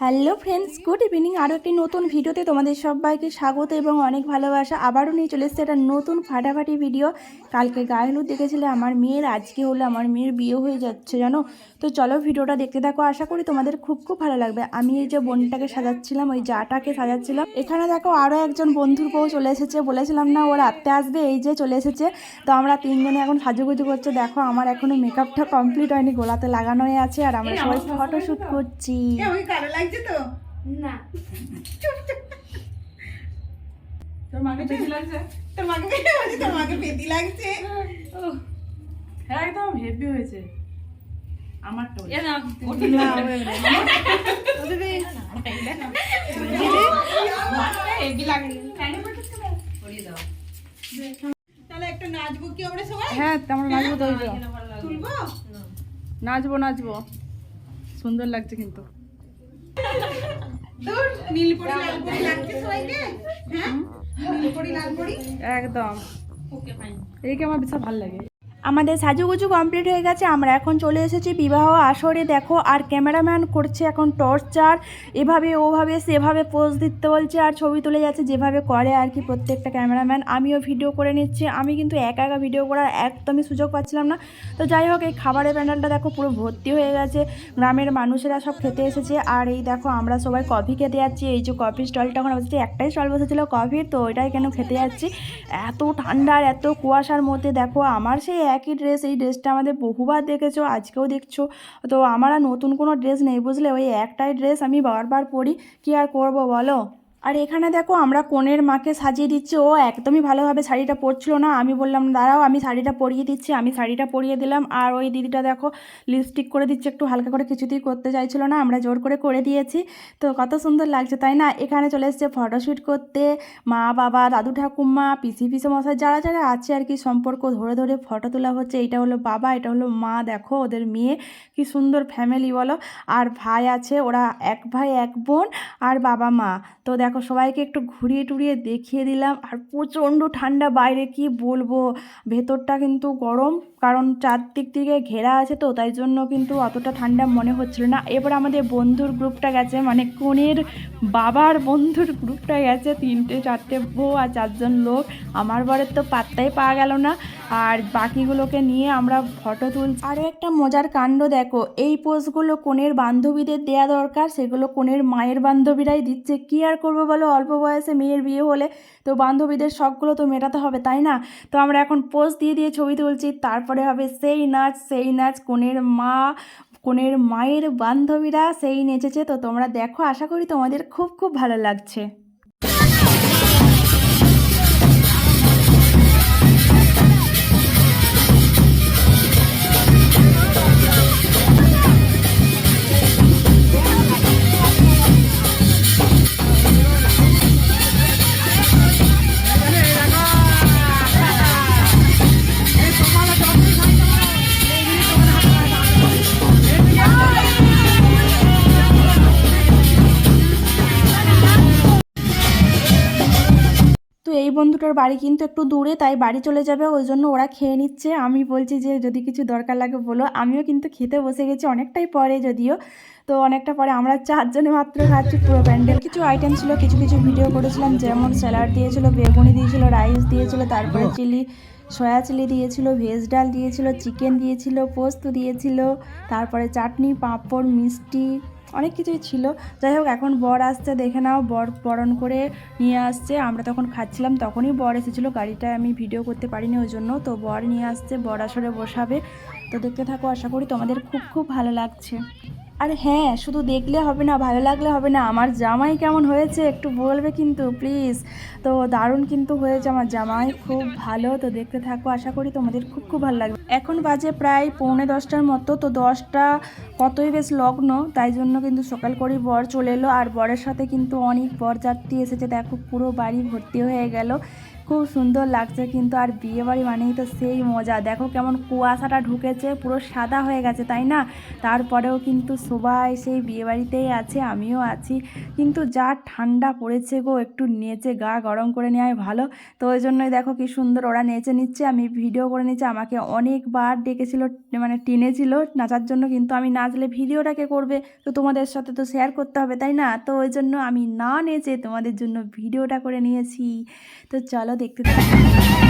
Hello friends good evening আরও একটি নতুন ভিডিওতে তোমাদের সবাইকে স্বাগত এবং অনেক ভালোবাসা। আবারও নিয়ে চলে এসেছে একটা নতুন ফাটাফাটি ভিডিও। কালকে গায়ে হলুদ দেখেছিলে আমার মেয়ের আজকে হলো আমার মেয়ের বিয়ে হয়ে যাচ্ছে জানো? তো চলো ভিডিওটা দেখতে থাকো আশা করি তোমাদের খুব খুব ভালো লাগবে। আমি এই যে বোনটাকে সাজাচ্ছিলাম ওই জাটাকে সাজাচ্ছিলাম। এখানে দেখো আরও একজন বন্ধুর বউ চলে এসেছে বলেছিলাম না ওর আত্মে আসবে এই যে চলে এসেছে। তো আমরা তিনজনে এখন সাজুগুজু করছে। দেখো আমার এখনও মেকআপটা কমপ্লিট হয়নি গোলাতে লাগানোই আছে আর আমরা সবাই ফটোশ্যুট করছি। লাগছে তো? না। তোর মাকে পেতি লাগছে? তোর মাকে পেতি লাগছে তোর মাকে পেতি লাগছে। হ্যাঁ একদম হেভি হয়েছে। আমারটা এ না হেভি লাগে। তাহলে একটা নাচবো কি আমরা সবাই? হ্যাঁ তেমন নাচবো তো তুলবো? নাচবো নাচবো। সুন্দর লাগছে কিন্তু। দূর নীলপরি লালপরি লাগছে সবাইকে? হ্যাঁ? নীলপরি লালপরি? একদম। ওকে ফাইন এইকে আমার বিশাল ভালো লাগে। আমাদের সাজুগুজু কমপ্লিট হয়ে গেছে। আমরা এখন চলে এসেছি বিবাহ আসরে। দেখো, আর ক্যামেরাম্যান করছে এখন টর্চার এভাবে, ওভাবে, সেভাবে পোজ দিতে বলছে আর ছবি তুলে যাচ্ছে, যেভাবে করে আর কি প্রত্যেকটা ক্যামেরাম্যান আমিও ভিডিও করে নিচ্ছি। আমি কিন্তু একা একা ভিডিও করার একদমই সুযোগ পাচ্ছিলাম না। তো যাই হোক, এই খাবারের প্যান্ডেলটা দেখো পুরো ভর্তি হয়ে গেছে। গ্রামের মানুষেরা সব খেতে এসেছে। আর এই দেখো, আমরা সবাই কফি খেতে যাচ্ছি। এই যে কফি স্টলটা এখন বসেছে, একটাই স্টল বসেছিলো কফির তো ওইটাই কেন খেতে যাচ্ছি? এত ঠান্ডার, এত কুয়াশার মধ্যে দেখো, আমার সেই একই ড্রেস এই ড্রেসটা আমাদের বহুবার দেখেছ, আজকেও দেখছ। তো আমার আর নতুন কোনো ড্রেস নেই বুঝলে? ওই একটাই ড্রেস আমি বারবার পরি, কি আর করব বলো? আর এখানে দেখো আমরা কনের মাকে সাজিয়ে দিচ্ছি। ও একদমই ভালোভাবে শাড়িটা পরছিল না। আমি বললাম, দাঁড়াও, আমি শাড়িটা পরিয়ে দিচ্ছি। আমি শাড়িটা পরিয়ে দিলাম। আর ওই দিদিটা দেখো লিপস্টিক করে দিচ্ছে, একটু হালকা করে কিছুতেই করতে চাইছিল না। আমরা জোর করে করে দিয়েছি। তো কত সুন্দর লাগছে, তাই না? এখানে চলে এসছে ফটোশ্যুট করতে। মা, বাবা, দাদু, ঠাকুমা, পিসি পিসে মশাই যারা যারা আছে আর কি, সম্পর্ক ধরে ধরে ফটো তোলা হচ্ছে। এটা হলো বাবা, এটা হলো মা, দেখো ওদের মেয়ে। কি সুন্দর ফ্যামিলি বলো। আর ভাই আছে, ওরা এক ভাই, এক বোন, আর বাবা মা। তো দেখো সবাইকে একটু ঘুরিয়ে টুরিয়ে দেখিয়ে দিলাম। আর প্রচণ্ড ঠান্ডা বাইরে, কি বলব? ভেতরটা কিন্তু গরম, কারণ চারদিক থেকে ঘেরা আছে তো, তাই জন্য কিন্তু অতটা ঠান্ডা মনে হচ্ছিল না। এবার আমাদের বন্ধুর গ্রুপটা গেছে মানে কনের বাবার বন্ধুর গ্রুপটা গেছে, তিনটে, চারটে বউ আর চারজন লোক। আমার বরের তো পাত্তাই পাওয়া গেল না। আর বাকিগুলোকে নিয়ে আমরা ফটো তুলছি। আরও একটা মজার কাণ্ড দেখো, এই পোস্টগুলো কনের বান্ধবীদের দেয়া দরকার, সেগুলো কনের মায়ের বান্ধবীরাই দিচ্ছে। কি আর করব বলো, অল্প বয়সে মেয়ের বিয়ে হলে তো বান্ধবীদের শখগুলো তো মেটাতে হবে, তাই না? তো আমরা এখন পোস্ট দিয়ে দিয়ে ছবি তুলছি, তারপরে হবে সেই নাচ সেই নাচ, কনের মা, কনের মায়ের বান্ধবীরা সেই নেচেছে, তো তোমরা দেখো, আশা করি তোমাদের খুব খুব ভালো লাগছে। বন্ধুটার বাড়ি কিন্তু একটু দূরে তাই বাড়ি চলে যাবে ওই জন্য ওরা খেয়ে নিচ্ছে। আমি বলছি যে যদি কিছু দরকার লাগে বলো। আমিও কিন্তু খেতে বসে গেছি অনেকটাই পরে যদিও। তো অনেকটা পরে আমরা চারজনে মাত্র খাচ্ছি পুরো প্যান্ডেল। কিছু আইটেম ছিল কিছু কিছু ভিডিও করেছিলাম যেমন স্যালাড দিয়েছিল বেগুনি দিয়েছিল রাইস দিয়েছিল তারপরে চিলি সয়া চিলি দিয়েছিল ভেজ ডাল দিয়েছিল চিকেন দিয়েছিল পোস্ত দিয়েছিল তারপরে চাটনি পাঁপড় মিষ্টি অনেক কিছুই ছিল। যাই হোক, এখন বর আসছে, দেখে নাও। বর বরণ করে নিয়ে আসছে। আমরা তখন খাচ্ছিলাম, তখনই বর এসেছিল। গাড়িটায় আমি ভিডিও করতে পারিনি ওই জন্য। তো বর নিয়ে আসছে, বর আসরে বসাবে। তো দেখতে থাকো, আশা করি তোমাদের খুব খুব ভালো লাগছে। আর হ্যাঁ শুধু দেখলে হবে না, ভালো লাগলে হবে না, আমার জামাই কেমন হয়েছে একটু বলবে কিন্তু প্লিজ তো দারুণ কিন্তু হয়েছে, আমার জামাই খুব ভালো, তো দেখতে থাকো, আশা করি তোমাদের খুব খুব ভালো লাগবে। এখন বাজে প্রায় পৌনে দশটার মতো, তো দশটা কতই বেশ লগ্ন, তাই জন্য কিন্তু সকাল করেই বর চলে এলো, আর বরের সাথে কিন্তু অনেক বরযাত্রী এসেছে, দেখো পুরো বাড়ি ভর্তি হয়ে গেল। খুব সুন্দর লাগছে, কিন্তু আর বিয়ে বাড়ি মানেই তো সেই মজা। দেখো কেমন কুয়াশাটা ঢুকেছে, পুরো সাদা হয়ে গেছে, তাই না? তারপরেও কিন্তু সবাই সেই বিয়ে বাড়িতেই আছে, আমিও আছি। কিন্তু যা ঠান্ডা পড়েছে গো, একটু নেচে গা গরম করে নেওয়াই ভালো। তো ওই জন্যই দেখো কি সুন্দর ওরা নেচে নিচ্ছে, আমি ভিডিও করে নিচ্ছে, আমাকে অনেকবার ডেকেছিল মানে টেনেছিল, নাচার জন্য, কিন্তু আমি নাচলে ভিডিওটাকে করবে? তো তোমাদের সাথে তো শেয়ার করতে হবে, তাই না? তো ওই জন্য আমি না নেচে তোমাদের জন্য ভিডিওটা করে নিয়েছি। তো চলো দেখতে থাকো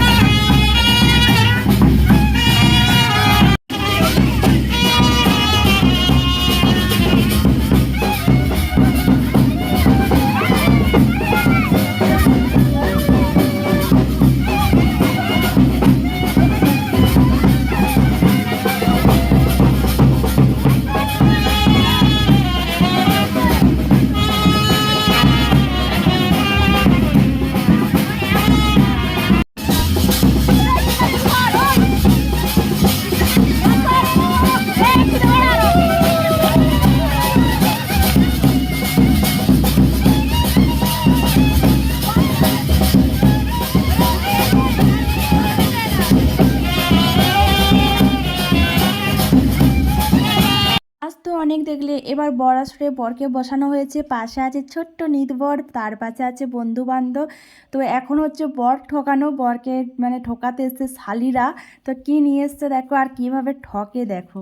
অনেক দেখলে এবার বর আসরে বরকে বসানো হয়েছে। পাশে আছে ছোট্ট নিত বর তার পাশে আছে বন্ধু বান্ধব তো এখন হচ্ছে বর ঠকানো বরকে মানে ঠকাতে এসছে শালিরা। তো কি নিয়ে এসছে দেখো আর কীভাবে ঠকে দেখো।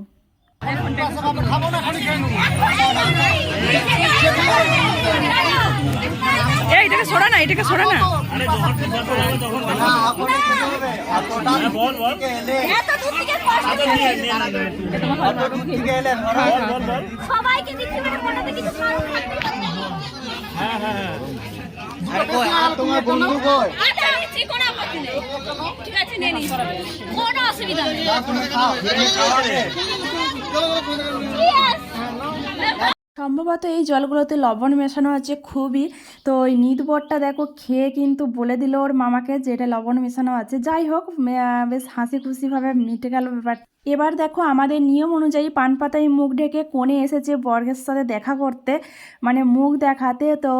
এটাকে সরা না এটাকে সরা না। সবাইকে দিচ্ছি মানে কোনটাতে কিছু কারণ থাকতে তোমার বন্ধু কই? আচ্ছা কোনো আপত্তি নেই ঠিক আছে নিয়ে নিস কোনো অসুবিধা নেই! সম্ভবত এই জলগুলোতে লবণ মেশানো আছে খুবই। তো ওই নিদবরটা দেখো, খেয়ে কিন্তু বলে দিল ওর মামাকে যে এটা লবণ মেশানো আছে। যাই হোক বেশ হাসি খুশিভাবে মিটে গেল ব্যাপার। এবার দেখো আমাদের নিয়ম অনুযায়ী পান পাতায় মুখ ঢেকে কোণে এসেছে বর্গের সাথে দেখা করতে মানে মুখ দেখাতে। তো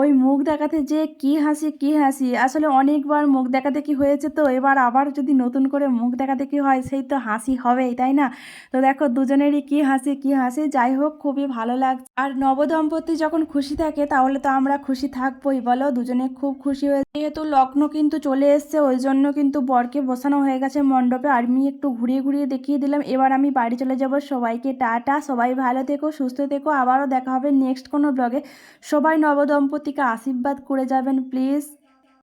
ওই মুখ দেখাতে যে কি হাসি কি হাসি। আসলে অনেকবার মুখ দেখাতে কি হয়েছে তো, এবার আবার যদি নতুন করে মুখ দেখাতে কি হয়, সেই তো হাসি হবেই, তাই না? তো দেখো দুজনেরই কি হাসি কি হাসি। যাই হোক, খুবই ভালো লাগছে আর নবদম্পতি যখন খুশি থাকে, তাহলে তো আমরা খুশি থাকবোই, বলো? দুজনে খুব খুশি হয়ে যেহেতু লগ্ন কিন্তু চলে এসছে, ওই জন্য কিন্তু বরকে বসানো হয়ে গেছে মণ্ডপে। আর আমি একটু ঘুরিয়ে ঘুরিয়ে দেখিয়ে দিলাম, এবার আমি বাড়ি চলে যাব। সবাইকে টাটা, সবাই ভালো থেকো, সুস্থ থেকো। আবারও দেখা হবে নেক্সট কোনো ব্লগে সবাই নবদম্পতিকে আশীর্বাদ করে যাবেন, প্লিজ।